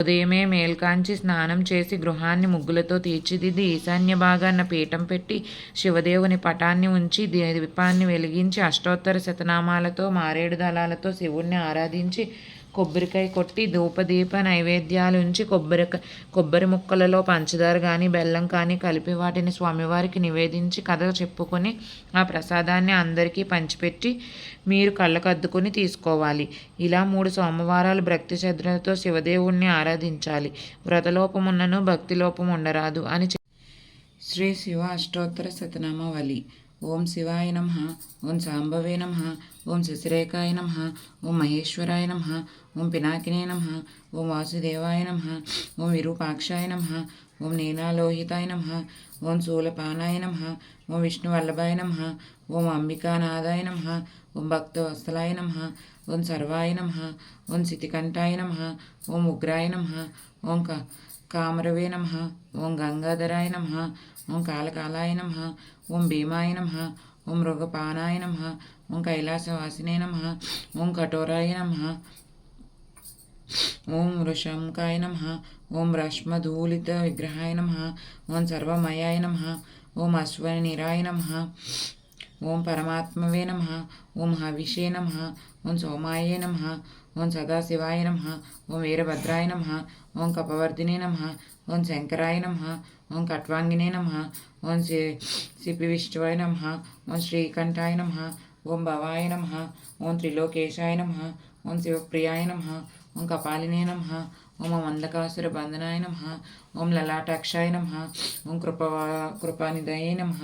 ఉదయమే మేల్కాంచి స్నానం చేసి గృహాన్ని ముగ్గులతో తీర్చిదిద్ది ఈశాన్య భాగాన పీఠం పెట్టి శివదేవుని పటాన్ని ఉంచి దీపాన్ని వెలిగించి అష్టోత్తర శతనామాలతో మారేడు దళాలతో శివుణ్ణి ఆరాధించి కొబ్బరికాయ కొట్టి ధూపదీప నైవేద్యాలు ఉంచి కొబ్బరికాయ కొబ్బరి ముక్కలలో పంచదార కానీ బెల్లం కానీ కలిపి వాటిని స్వామివారికి నివేదించి కథ చెప్పుకొని ఆ ప్రసాదాన్ని అందరికీ పంచిపెట్టి మీరు కళ్ళకద్దుకొని తీసుకోవాలి. ఇలా మూడు సోమవారాలు భక్తి శ్రద్ధలతో శివదేవుణ్ణి ఆరాధించాలి. వ్రతలోపమున్నను భక్తి లోపం ఉండరాదు అని శ్రీ శివ అష్టోత్తర శతనామావళి ఓం శివాయ నమ. ఓం సాంబవే నమ. ఓం శశిరేఖాయ నమ ఓం మహేశ్వరాయ నమ ఓం పినాకినే నమ ఓం వాసుదేవాయ నమ ఓం విరూపాక్షాయ నమ ఓం నీనాలోహితాయ నమ ఓం శూలపానాయ నమ ఓం విష్ణువల్లభాయ నమ ఓం అంబికానాథాయ నమ ఓం భక్తవత్సలాయ నమ ఓం సర్వాయ నమ ఓం సితికంఠాయ నమ ఓం ఉగ్రాయ నమ ఓం కామరవే నమ ఓం గంగాధరాయ నమ ఓం కాళకాలాయ నమ ఓం భీమాయ నమ ఓం మృగపానాయ నమ ఓం కైలాసవాసినే నమ ఓం కఠోరాయ నమ ఓం వృషంకాయ నమ ఓం రశ్మధూలిత విగ్రహాయ నమ ఓం సర్వమయాయ నమ ఓం అశ్వనిరాయ నమ ఓం పరమాత్మవే నమ ఓం హవిషే నమ ఓం సోమాయ నమ ఓం సదాశివాయ నమ ఓం వీరభద్రాయ నమ ఓం కపవర్ధినే నమ ఓం శంకరాయ నమ ఓం కట్వాంగినే నమ ఓం శ్రీ సిపి విష్ణువాయ నమ ఓం శ్రీకంఠాయ నమ ఓం భవాయ నమ ఓం త్రిలోకేశాయ నమ ఓం శివప్రియాయ నమ ఓం కపాలినే నమ ఓం మందకాసుర బంధనాయ నమ ఓం లలాటాక్షాయ నమ ఓం కృపవా కృపానిదయ నమ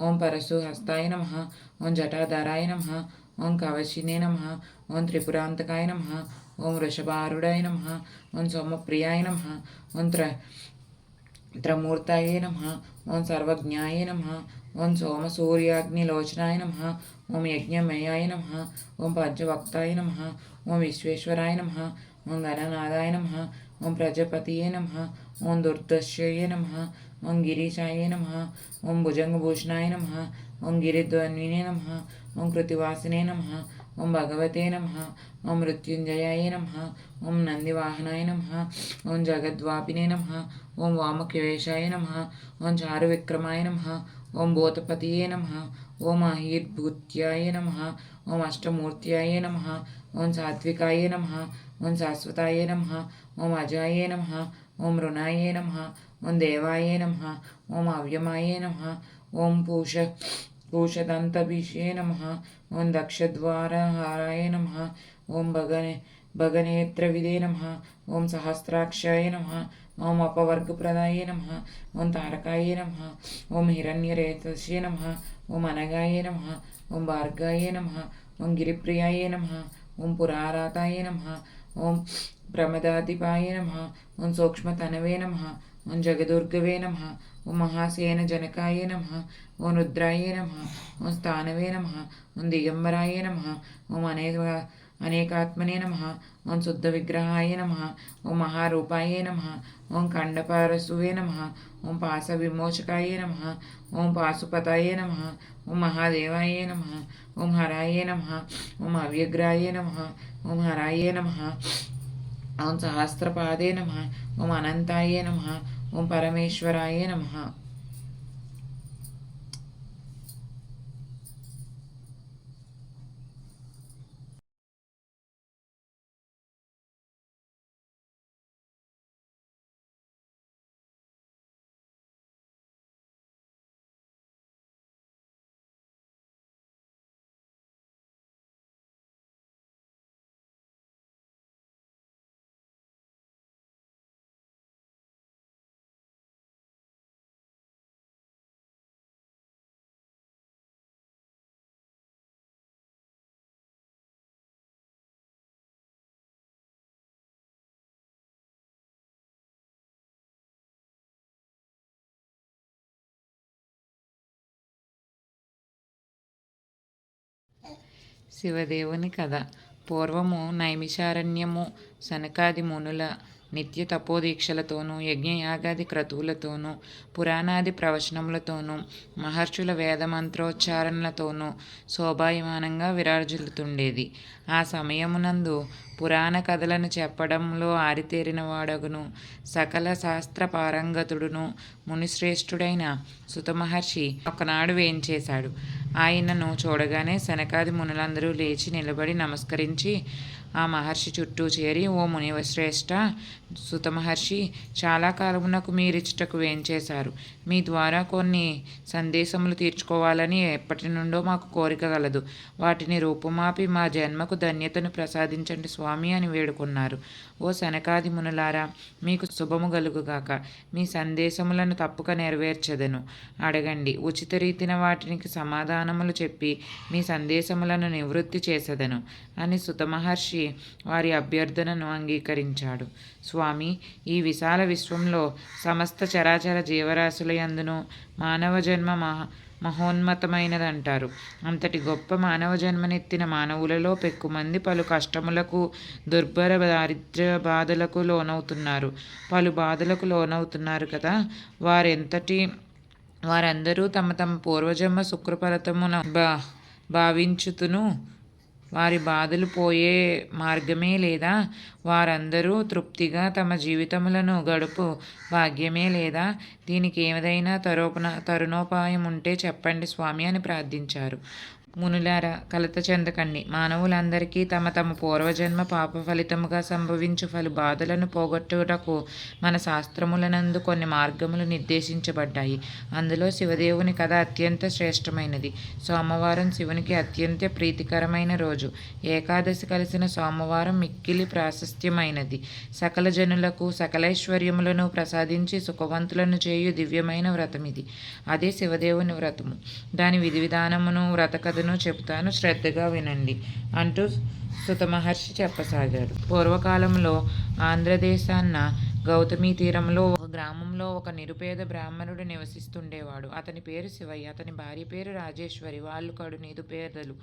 ఓం పరశు హస్తాయ నమ ఓం జటాధారాయ నమ ఓం కవచినే నమ ఓం త్రిపురాంతకాయ నమ ఓం వృషభారుడాయ నమ ఓం సోమప్రియాయ నమ ఓం త్ర త్రమూర్తాయ నమ ఓం సర్వజ్ఞాయ నమ ఓం సోమసూర్యాగ్నిలోచనాయ నమ ఓం యజ్ఞమయాయ నమ ఓం పంచవక్తాయ నమ ఓం విశ్వేశ్వరాయ నమ ఓం గణనాథాయ నమ ఓం ప్రజపతియే నమ ఓం దుర్దశ్యయ నమ ఓం గిరీశాయ నమ ఓం భుజంగభూషణాయ నమ ఓం గిరిధ్వన్వినే నమ ఓం కృతివాసినే నమ ఓం భగవతే నమ ఓం మృత్యుంజయాయ నమ ఓం నందివాహనాయ నమ ఓం జగద్వాపినే నమ ఓం వామకేశాయ నమ ఓం చారు విక్రమాయ నమ ఓం భూతపతియే నమ ఓం అహీర్భూత్యాయ నమ ఓం అష్టమూర్త్యాయ నమ ఓం సాత్వికాయ నమ ఓం శాశ్వతాయ నమ ఓం అజాయ నమ ఓం రుణాయ నమ ఓం దేవాయ నమ ఓం అవ్యమాయ నమ ఓం పూష పూషదంతభిషే నమ ఓం దక్షద్వారహారాయ నమ ఓం భగనే భగనేత్రవిదే నమ ఓం సహస్రాక్షాయ నమ ఓం అపవర్గప్రదాయ నమ ఓం తారకాయ నమ ఓం హిరణ్యరేతస్య నమ ఓం అనగాయ నమ ఓం భార్గాయ నమ ఓం గిరిప్రియాయ నమ ఓం పురారాతాయ నమ ప్రమదాదిపాయ నమ ఓం సూక్ష్మతనవే నమ ఓం జగదుర్గవే నమ ఓం మహాసేన జనకాయ నమ ఓం రుద్రాయ నమ ఓం స్థానవే నమ ఓం దిగంబరాయ నమ ఓం అనేక అనేకాత్మనే నమ ఓం శుద్ధ విగ్రహాయ నమ ఓం మహారూపాయ నమ ఓం ఖండపారసువే నమ ఓం పాస విమోచకాయ నమ ఓం పాశుపతాయ నమ ఓం మహాదేవాయ నమ ఓం హరాయ నమ ఓం అవ్యగ్రాయ నమ ఓం హరాయ నమ ఓం సహస్రపాదే నమ ఓం అనంతాయే నమ ఓం పరమేశ్వరాయ నమ శివదేవుని కథ. పూర్వము నైమిషారణ్యము సనకాది మునుల నిత్య తపోదీక్షలతోనూ యజ్ఞయాగాది క్రతువులతోనూ పురాణాది ప్రవచనములతోనూ మహర్షుల వేద మంత్రోచ్చారణలతోనూ శోభాయమానంగా విరాజిల్లుతుండేది. ఆ సమయమునందు పురాణ కథలను చెప్పడంలో ఆరితేరిన వాడగును సకల శాస్త్ర పారంగతుడును మునిశ్రేష్ఠుడైన సుతమహర్షి ఒకనాడు వేయించేశాడు ఆయనను చూడగానే శనకాది మునులందరూ లేచి నిలబడి నమస్కరించి ఆ మహర్షి చుట్టూ చేరి ఓ మునిశ్రేష్ఠ సుతమహర్షి చాలా కాలమునకు మీరిచ్చటకు వేంచేశారు మీ ద్వారా కొన్ని సందేశములు తీర్చుకోవాలని ఎప్పటి నుండో మాకు కోరిక గలదు. వాటిని రూపుమాపి మా జన్మకు ధన్యతను ప్రసాదించండి స్వామి అని వేడుకున్నారు. ఓ శనకాది మునులారా మీకు శుభము గలుగుగాక. మీ సందేశములను తప్పుక నెరవేర్చదను. అడగండి. ఉచిత రీతిన వాటికి సమాధానములు చెప్పి మీ సందేశములను నివృత్తి చేసదను అని సుతమహర్షి వారి అభ్యర్థనను అంగీకరించాడు. స్వామి ఈ విశాల విశ్వంలో సమస్త చరాచర జీవరాశుల యందును మానవ జన్మ మహా మహోన్మతమైనదంటారు. అంతటి గొప్ప మానవ జన్మనెత్తిన మానవులలో పెక్కుమంది పలు కష్టములకు దుర్భర దారిద్ర్య బాధలకు లోనవుతున్నారు. పలు బాధలకు లోనవుతున్నారు కదా. వారెంతటి వారందరూ తమ తమ పూర్వజన్మ శుక్రఫలతమున భా భావించుతును? వారి బాధలు పోయే మార్గమే లేదా? వారందరూ తృప్తిగా తమ జీవితములను గడుపు భాగ్యమే లేదా? దీనికి ఏదైనా తరోపణ తరుణోపాయం ఉంటే చెప్పండి స్వామి అని ప్రార్థించారు. మునులారా కలత చెందకండి. మానవులందరికీ తమ తమ పూర్వజన్మ పాప ఫలితముగా సంభవించు పలు బాధలను పోగొట్టుటకు మన శాస్త్రములనందు కొన్ని మార్గములు నిర్దేశించబడ్డాయి. అందులో శివదేవుని కథ అత్యంత శ్రేష్టమైనది. సోమవారం శివునికి అత్యంత ప్రీతికరమైన రోజు. ఏకాదశి కలిసిన సోమవారం మిక్కిలి ప్రాశస్త్యమైనది. సకల జనులకు సకలైశ్వర్యములను ప్రసాదించి సుఖవంతులను చేయు దివ్యమైన వ్రతం ఇది అదే శివదేవుని వ్రతము. దాని విధి విధానమును వ్రత కథను చెబుతాను శ్రద్ధగా వినండి అంటూ సుత మహర్షి చెప్పసాగాడు పూర్వకాలంలో ఆంధ్రదేశాన్న గౌతమి తీరంలో ఒక గ్రామంలో ఒక నిరుపేద బ్రాహ్మణుడు నివసిస్తుండేవాడు. అతని పేరు శివయ్య అతని భార్య పేరు రాజేశ్వరి వాళ్ళు కడు నిరుపేదలు.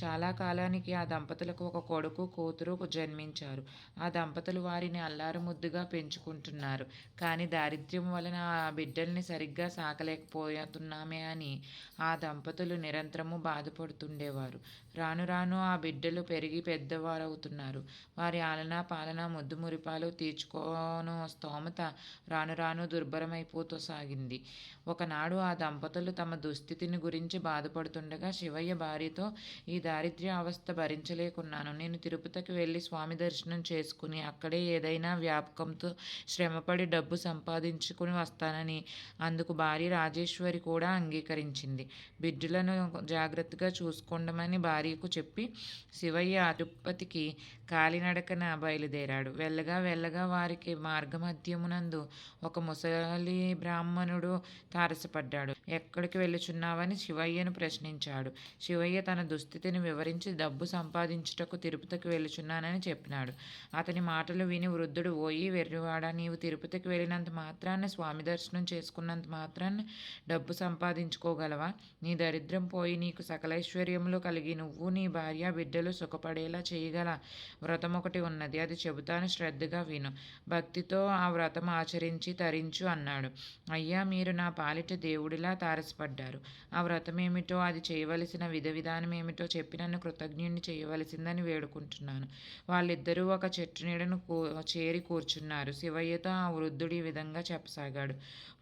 చాలా కాలానికి ఆ దంపతులకు ఒక కొడుకు కూతురు జన్మించారు. ఆ దంపతులు వారిని అల్లారుముద్దుగా పెంచుకుంటున్నారు. కానీ దారిద్ర్యం వలన ఆ బిడ్డల్ని సరిగ్గా సాకలేకపోతున్నామే అని ఆ దంపతులు నిరంతరము బాధపడుతుండేవారు. రాను రాను ఆ బిడ్డలు పెరిగి పెద్దవారవుతున్నారు. వారి ఆలనా పాలన ముద్దు మురిపాలు తీర్చుకోను స్తోమత రాను రాను రాను దుర్భరమైపోతూ సాగింది ఒకనాడు ఆ దంపతులు తమ దుస్థితిని గురించి బాధపడుతుండగా శివయ్య భార్యతో ఈ దారిద్ర్య అవస్థ భరించలేకున్నాను. నేను తిరుపతికి వెళ్ళి స్వామి దర్శనం చేసుకుని అక్కడే ఏదైనా వ్యాపకంతో శ్రమపడి డబ్బు సంపాదించుకుని వస్తానని అందుకు భార్య రాజేశ్వరి కూడా అంగీకరించింది. బిడ్డలను జాగ్రత్తగా చూసుకోండమని భార్యకు చెప్పి శివయ్య తిరుపతికి కాలినడకన బయలుదేరాడు. వెళ్ళగా వెళ్ళగా వారికి మార్గమధ్యమునందు ఒక ముసలి బ్రాహ్మణుడు తారసపడ్డాడు. ఎక్కడికి వెళ్ళుచున్నావని శివయ్యను ప్రశ్నించాడు. శివయ్య తన దుస్థితిని వివరించి డబ్బు సంపాదించుటకు తిరుపతికి వెళ్ళుచున్నానని చెప్పినాడు. అతని మాటలు విని వృద్ధుడు ఓయి వెర్రివాడా నీవు తిరుపతికి వెళ్ళినంత మాత్రాన్ని స్వామి దర్శనం చేసుకున్నంత మాత్రాన్ని డబ్బు సంపాదించుకోగలవా? నీ దరిద్రం పోయి నీకు సకలైశ్వర్యములు కలిగి నువ్వు నీ భార్య బిడ్డలు సుఖపడేలా చేయగల వ్రతం ఒకటి ఉన్నది. అది చెబుతాను శ్రద్ధగా విను. భక్తితో ఆ వ్రతం ఆచరించి తరించు అన్నాడు. అయ్యా మీరు నా పాలిట దేవుడిలా తారసపడ్డారు. ఆ వ్రతం ఏమిటో అది చేయవలసిన విధ విధానం ఏమిటో చెప్పి నన్ను కృతజ్ఞుణ్ణి చేయవలసిందని వేడుకుంటున్నాను. వాళ్ళిద్దరూ ఒక చెట్టు నీడను చేరి కూర్చున్నారు. శివయ్యతో ఆ వృద్ధుడు ఈ విధంగా చెప్పసాగాడు.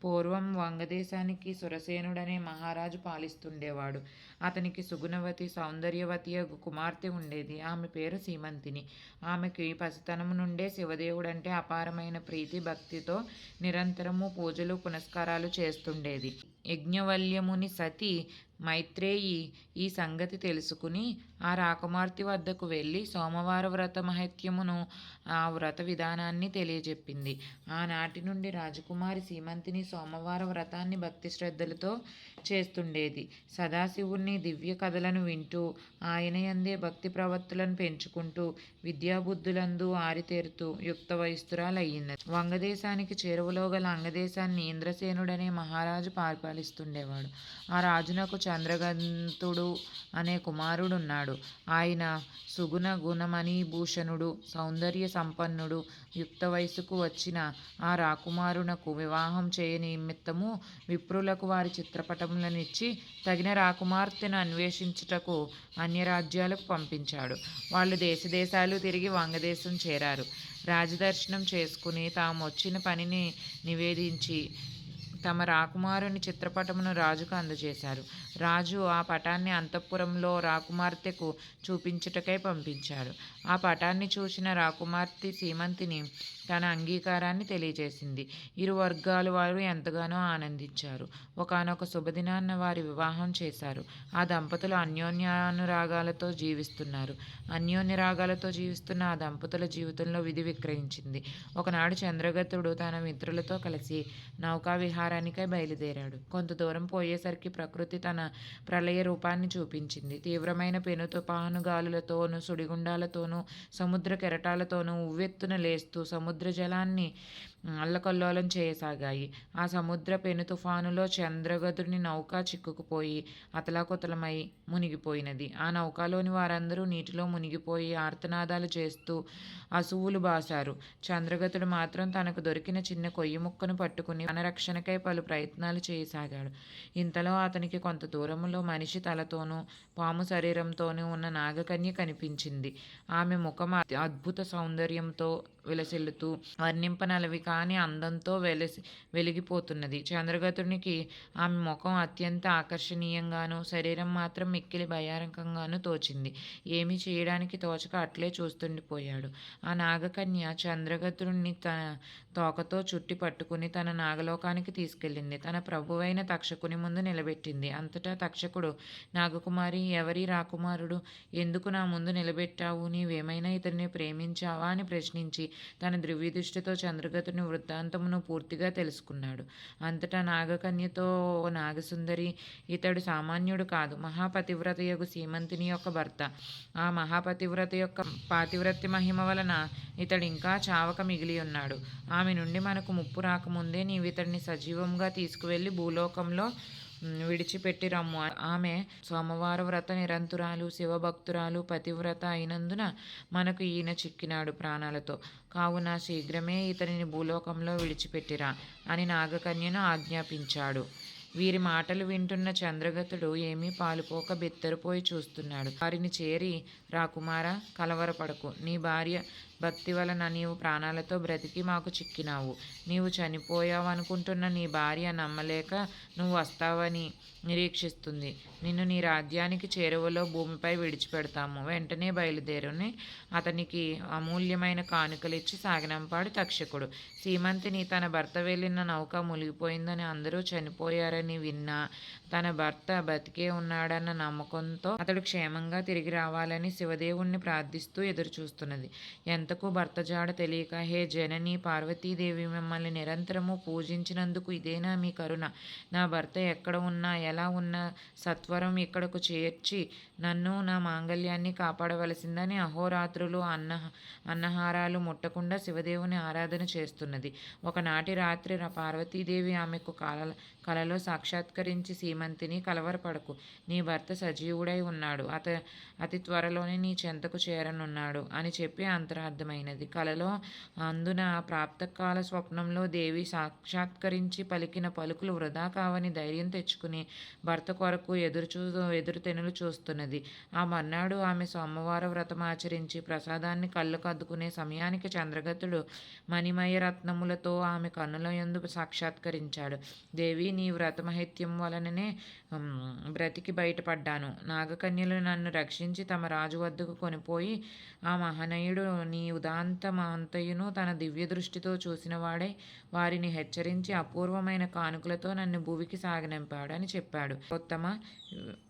పూర్వం వంగదేశానికి సురసేనుడనే మహారాజు పాలిస్తుండేవాడు. అతనికి సుగుణవతి సౌందర్యవతి కుమార్తె ఉండేది. ఆమె పేరు సీమంతిని. ఆమెకి పసితనము నుండే శివదేవుడంటే అపారమైన ప్రీతి భక్తితో నిరంతరము పూజలు పునస్కారాలు చేస్తుండేది. యజ్ఞవల్యముని సతి మైత్రేయి ఈ సంగతి తెలుసుకుని ఆ రాకుమార్తె వద్దకు వెళ్ళి సోమవార వ్రత మహత్యమును ఆ వ్రత విధానాన్ని తెలియజెప్పింది. ఆనాటి నుండి రాజకుమారి సీమంతిని సోమవార వ్రతాన్ని భక్తి శ్రద్ధలతో చేస్తుండేది. సదాశివుణ్ణి దివ్య కథలను వింటూ ఆయన యందే భక్తి ప్రవర్తులను పెంచుకుంటూ విద్యాబుద్ధులందు ఆరితేరుతూ యుక్త వయస్కురాలయ్యింది వంగదేశానికి చేరువలో గల అంగదేశాన్ని ఇంద్రసేనుడనే మహారాజు పరిపాలించాడు పరిపాలిస్తుండేవాడు. ఆ రాజునకు చంద్రగంతుడు అనే కుమారుడున్నాడు. ఆయన సుగుణ గుణమణి భూషణుడు సౌందర్య సంపన్నుడు. యుక్త వయసుకు వచ్చిన ఆ రాకుమారునకు వివాహం చేయ నిమిత్తము విప్రులకు వారి చిత్రపటములనిచ్చి తగిన రాకుమార్తెను అన్వేషించుటకు అన్య రాజ్యాలకు పంపించాడు. వాళ్ళు దేశదేశాలు తిరిగి వంగదేశం చేరారు. రాజదర్శనం చేసుకుని తాము వచ్చిన పనిని నివేదించి తమ రాకుమారుని చిత్రపటమును రాజుకు అందజేశారు. రాజు ఆ పటాన్ని అంతఃపురంలో రాకుమార్తెకు చూపించుటకై పంపించాడు. ఆ పటాన్ని చూసిన రాకుమార్తె సీమంతిని తన అంగీకారాన్ని తెలియజేసింది. ఇరు వర్గాల వారు ఎంతగానో ఆనందించారు. ఒకనొక శుభదినాన్న వారి వివాహం చేశారు. ఆ దంపతులు అన్యోన్యానురాగాలతో జీవిస్తున్నారు. అన్యోన్య రాగాలతో జీవిస్తున్న ఆ దంపతుల జీవితంలో విధి విక్రయించింది. ఒకనాడు చంద్రగతుడు తన మిత్రులతో కలిసి నౌకా విహారానికై బయలుదేరాడు. కొంత దూరం పోయేసరికి ప్రకృతి తన ప్రళయ రూపాన్ని చూపించింది. తీవ్రమైన పెను గాలులతోనూ సుడిగుండాలతోనూ సముద్ర కెరటాలతోనూ ఉవ్వెత్తున లేస్తూ సముద్ర జలాన్ని అల్లకల్లోలం చేయసాగాయి. ఆ సముద్ర పెను తుఫానులో చంద్రగదుని నౌక చిక్కుకుపోయి అతలాకుతలమై మునిగిపోయినది. ఆ నౌకలోని వారందరూ నీటిలో మునిగిపోయి ఆర్తనాదాలు చేస్తూ అసువులు బాసారు చంద్రగతుడు మాత్రం తనకు దొరికిన చిన్న కొయ్యి ముక్కను పట్టుకుని వనరక్షణకై పలు ప్రయత్నాలు చేయసాగాడు ఇంతలో అతనికి కొంత దూరంలో మనిషి తలతోనూ పాము శరీరంతోనూ ఉన్న నాగకన్య కనిపించింది. ఆమె ముఖం అద్భుత సౌందర్యంతో విలసిల్లుతూ వర్ణింపనలవి కాని అందంతో వెలసి వెలిగిపోతున్నది. చంద్రగతునికి ఆమె ముఖం అత్యంత ఆకర్షణీయంగాను శరీరం మాత్రం మిక్కిలి భయానకంగాను తోచింది. ఏమీ చేయడానికి తోచక అట్లే చూస్తుండిపోయాడు. ఆ నాగకన్య చంద్రగతుడిని తన తోకతో చుట్టి పట్టుకుని తన నాగలోకానికి తీసుకెళ్ళింది. తన ప్రభువైన తక్షకుని ముందు నిలబెట్టింది. అంతటా తక్షకుడు నాగకుమారి ఎవరి రాకుమారుడు? ఎందుకు నా ముందు నిలబెట్టావు? నీవేమైనా ఇతన్ని ప్రేమించావా? అని ప్రశ్నించి తన ద్రవ్యదృష్టితో చంద్రగతుని వృత్తాంతమును పూర్తిగా తెలుసుకున్నాడు. అంతటా నాగకన్యతో "ఓ నాగసుందరి ఇతడు సామాన్యుడు కాదు. మహాపతివ్రత యొక్క సీమంతిని యొక్క భర్త. ఆ మహాపతివ్రత యొక్క పాతివ్రత్య మహిమ వలన ఇతడు ఇంకా చావక మిగిలి ఉన్నాడు ఆమె నుండి మనకు ముప్పు రాకముందే నీవు ఇతడిని సజీవంగా తీసుకువెళ్ళి భూలోకంలో విడిచిపెట్టి రమ్ము ఆమె సోమవార వ్రత నిరంతురాలు శివభక్తురాలు పతివ్రత అయినందున మనకు ఈయన చిక్కినాడు ప్రాణాలతో. కావున శీఘ్రమే ఇతనిని భూలోకంలో విడిచిపెట్టిరా అని నాగకన్యను ఆజ్ఞాపించాడు. వీరి మాటలు వింటున్న చంద్రగతుడు ఏమీ పాలుపోక బెత్తరిపోయి చూస్తున్నాడు. వారిని చేరి రాకుమార కలవరపడకు. నీ భార్య భక్తి వలన నీవు ప్రాణాలతో బ్రతికి మాకు చిక్కినావు. నీవు చనిపోయావనుకుంటున్న నీ భార్య నమ్మలేక నువ్వు వస్తావని నిరీక్షిస్తుంది. నిన్ను నీ రాజ్యానికి చేరువలో భూమిపై విడిచిపెడతాము. వెంటనే బయలుదేరుని అతనికి అమూల్యమైన కానుకలిచ్చి సాగనంపాడు తక్షకుడు. సీమంతిని తన భర్త వెళ్ళిన నౌక మునిగిపోయిందని అందరూ చనిపోయారని విన్నా తన భర్త బతికే ఉన్నాడన్న నమ్మకంతో అతడు క్షేమంగా తిరిగి రావాలని శివదేవుణ్ణి ప్రార్థిస్తూ ఎదురుచూస్తున్నది. ఎంత భర్తకు భర్త జాడ తెలియక హే జనని పార్వతీదేవి మిమ్మల్ని నిరంతరము పూజించినందుకు ఇదేనా మీ కరుణ? నా భర్త ఎక్కడ ఉన్నా ఎలా ఉన్నా సత్వరం ఇక్కడకు చేర్చి నన్ను నా మాంగళ్యాన్ని కాపాడవలసిందని అహోరాత్రులు అన్న అన్నహారాలు ముట్టకుండా శివదేవుని ఆరాధన చేస్తున్నది. ఒకనాటి రాత్రి పార్వతీదేవి ఆమెకు కల కలలో సాక్షాత్కరించి సీమంతిని కలవరపడకు. నీ భర్త సజీవుడై ఉన్నాడు. అత అతి త్వరలోనే నీ చెంతకు చేరనున్నాడు అని చెప్పి అర్థమైనది. కలలో అందున ప్రాప్తకాల స్వప్నంలో దేవి సాక్షాత్కరించి పలికిన పలుకులు వృధా కావని ధైర్యం తెచ్చుకుని భర్త కొరకు ఎదురు చూ ఎదురు తెనులు చూస్తున్నది. ఆ మర్నాడు ఆమె సోమవార వ్రతం ఆచరించి ప్రసాదాన్ని కళ్ళకు అద్దుకునే సమయానికి చంద్రగతుడు మణిమయ రత్నములతో ఆమె కన్నుల యందు సాక్షాత్కరించాడు. దేవి నీ వ్రతమహిత్యం వలననే బ్రతికి బయటపడ్డాను. నాగకన్యలు నన్ను రక్షించి తమ రాజు వద్దకు కొనిపోయి ఆ మహనీయుడు నీ ఉదాంతమంతయును తన దివ్య దృష్టితో చూసినవాడే వారిని హెచ్చరించి అపూర్వమైన కానుకలతో నన్ను భూవికి సాగనంపాడు అని చెప్పాడు. ఉత్తమ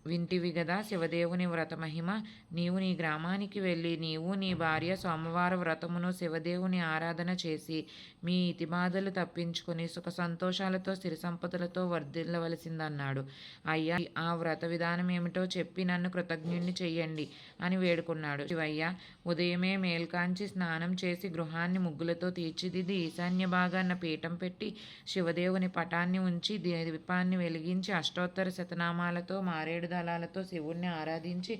వింటివి గదా శివదేవుని వ్రత మహిమ. నీవు నీ గ్రామానికి వెళ్ళి నీవు నీ భార్య సోమవార వ్రతమును శివదేవుని ఆరాధన చేసి మీ ఇతిబాధలు తప్పించుకొని సుఖ సంతోషాలతో సిరి సంపదలతో వర్ధిల్లవలసిందన్నాడు. అయ్యా ఆ వ్రత విధానం ఏమిటో చెప్పి నన్ను కృతజ్ఞుణ్ణి చెయ్యండి అని వేడుకున్నాడు. శివయ్య ఉదయమే మేల్కాంచి లేచి స్నానం చేసి గృహాన్ని ముగ్గులతో తీర్చిదిద్ది ఈశాన్య భాగాన్న పీఠం పెట్టి శివదేవుని పటాన్ని ఉంచి దీపాన్ని వెలిగించి అష్టోత్తర శతనామాలతో మారేడు దళాలతో శివుణ్ణి ఆరాధించి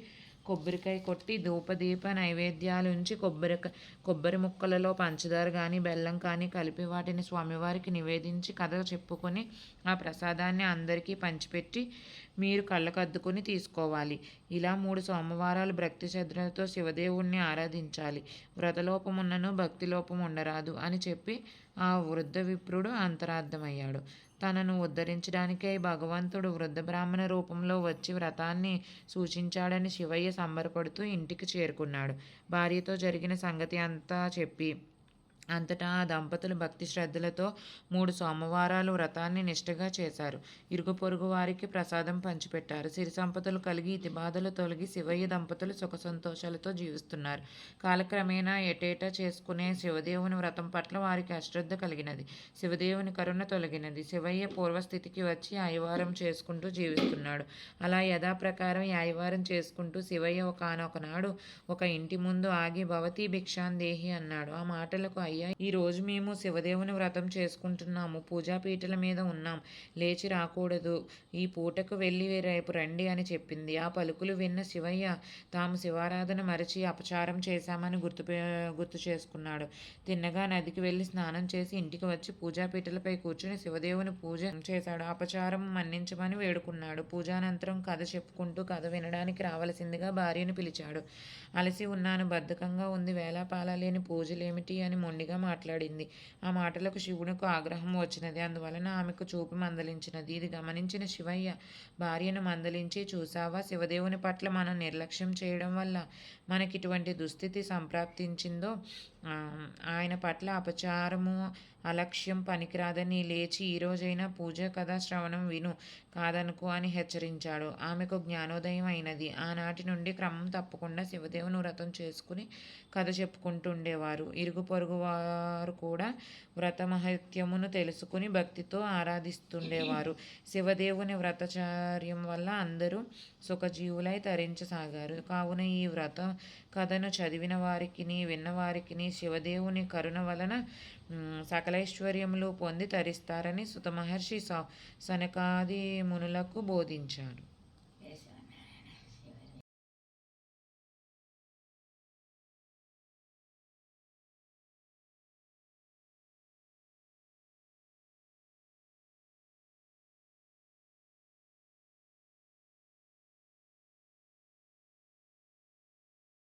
కొబ్బరికాయ కొట్టి ధూపదీప నైవేద్యాలు ఉంచి కొబ్బరికాయ కొబ్బరి ముక్కలలో పంచదార కానీ బెల్లం కానీ కలిపి వాటిని స్వామివారికి నివేదించి కథ చెప్పుకొని ఆ ప్రసాదాన్ని అందరికీ పంచిపెట్టి మీరు కళ్ళకద్దుకొని తీసుకోవాలి. ఇలా మూడు సోమవారాలు భక్తి శ్రద్ధలతో శివదేవుణ్ణి ఆరాధించాలి. వ్రతలోపమున్నను భక్తి లోపం ఉండరాదు అని చెప్పి ఆ వృద్ధ విప్రుడు అంతరార్థమయ్యాడు. తనను ఉద్ధరించడానికై భగవంతుడు వృద్ధ బ్రాహ్మణ రూపంలో వచ్చి వ్రతాన్ని సూచించాడని శివయ్య సంబరపడుతూ ఇంటికి చేరుకున్నాడు. భార్యతో జరిగిన సంగతి అంతా చెప్పి అంతటా ఆ దంపతులు భక్తి శ్రద్ధలతో మూడు సోమవారాలు వ్రతాన్ని నిష్ఠగా చేశారు. ఇరుగు పొరుగు వారికి ప్రసాదం పంచిపెట్టారు. సిరి సంపదలు కలిగి ఇతి బాధలు తొలగి శివయ్య దంపతులు సుఖ సంతోషాలతో జీవిస్తున్నారు. కాలక్రమేణా ఎటేటా చేసుకునే శివదేవుని వ్రతం పట్ల వారికి అశ్రద్ధ కలిగినది. శివదేవుని కరుణ తొలగినది. శివయ్య పూర్వస్థితికి వచ్చి ఆయవారం చేసుకుంటూ జీవిస్తున్నాడు. అలా యథాప్రకారం ఆయవారం చేసుకుంటూ శివయ్య ఒకనొకనాడు ఒక ఇంటి ముందు ఆగి భవతీ భిక్షాందేహి అన్నాడు. ఆ మాటలకు అయ్యా ఈరోజు మేము శివదేవుని వ్రతం చేసుకుంటున్నాము. పూజాపీఠల మీద ఉన్నాం. లేచి రాకూడదు. ఈ పూటకు వెళ్ళి రేపు రండి అని చెప్పింది. ఆ పలుకులు విన్న శివయ్య తాము శివారాధన మరచి అపచారం చేశామని గుర్తు గుర్తు చేసుకున్నాడు. తిన్నగా నదికి వెళ్ళి స్నానం చేసి ఇంటికి వచ్చి పూజాపీఠలపై కూర్చుని శివదేవుని పూజ చేశాడు. అపచారం మన్నించమని వేడుకున్నాడు. పూజానంతరం కథ చెప్పుకుంటూ కథ వినడానికి రావలసిందిగా భార్యను పిలిచాడు. అలసి ఉన్నాను. బద్ధకంగా ఉంది. వేలాపాల లేని పూజలేమిటి అని మొండి మొండిగా మాట్లాడింది. ఆ మాటలకు శివునికి ఆగ్రహం వచ్చినది. అందువలన ఆమెకు చూపు మందలించినది. ఇది గమనించిన శివయ్య భార్యను మందలించి చూసావా శివదేవుని పట్ల మనం నిర్లక్ష్యం చేయడం వల్ల మనకి ఇటువంటి దుస్థితి సంప్రాప్తించిందో ఆయన పట్ల అపచారము అలక్ష్యం పనికిరాదని లేచి ఈరోజైనా పూజ కథ శ్రవణం విను కాదనుకో అని హెచ్చరించాడు. ఆమెకు జ్ఞానోదయం అయినది. ఆనాటి నుండి క్రమం తప్పకుండా శివదేవుని వ్రతం చేసుకుని కథ చెప్పుకుంటుండేవారు. ఇరుగు పొరుగు వారు కూడా వ్రత మహత్యమును తెలుసుకుని భక్తితో ఆరాధిస్తుండేవారు. శివదేవుని వ్రతచార్యం వల్ల అందరూ సుఖజీవులై తరించసాగారు. కావున ఈ వ్రత కథను చదివిన వారికి విన్నవారికిని శివదేవుని కరుణ వలన సకలైశ్వర్యములు పొంది తరిస్తారని సుత మహర్షి సనకాది మునులకు బోధించారు.